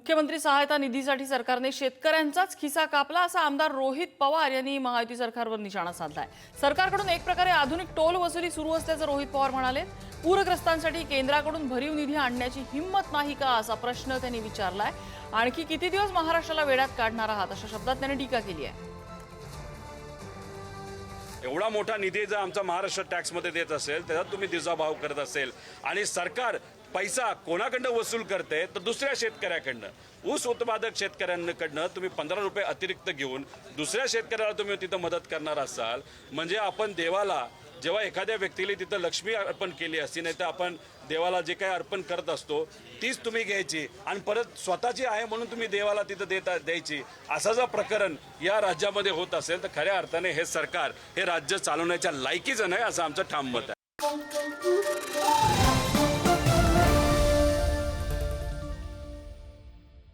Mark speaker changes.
Speaker 1: मुख्यमंत्री सहायता निधीसाठी सरकारने शेतकऱ्यांचाच खिसा कापला असा आमदार रोहित पवार यांनी महायुती सरकारवर निशाणा साधलाय. सरकारकडून एक प्रकारे आधुनिक टोल वसुली सुरू असल्याचं रोहित पवार म्हणाले. पूरग्रस्तांसाठी केंद्राकडून भरीव निधी आणण्याची हिंमत नाही का असा प्रश्न त्यांनी विचारलाय. आणखी किती दिवस महाराष्ट्राला वेळात काढणार आहात अशा शब्दात त्यांनी टीका केली आहे.
Speaker 2: एवढा मोठा निधी जर आमचा महाराष्ट्र टॅक्समध्ये देत असेल त्याच्यात तुम्ही दिजाभाव करत असेल आणि सरकार पैसा कोणाकडनं वसूल करते तर दुसऱ्या शेतकऱ्याकडनं. ऊस उत्पादक शेतकऱ्यांकडनं तुम्ही पंधरा रुपये अतिरिक्त घेऊन दुसऱ्या शेतकऱ्याला तुम्ही तिथं मदत करणार असाल. म्हणजे आपण देवाला जेव्हा एखाद्या व्यक्तीला तिथं लक्ष्मी अर्पण केली असती नाही तर आपण देवाला जे काही अर्पण करत असतो तीच तुम्ही घ्यायची. आणि परत स्वतःची आहे म्हणून तुम्ही देवाला तिथं देता द्यायची. असं जर प्रकरण या राज्यामध्ये होत असेल तर खऱ्या अर्थाने हे सरकार हे राज्य चालवण्याच्या लायकीचं नाही असं आमचं ठाम मत आहे.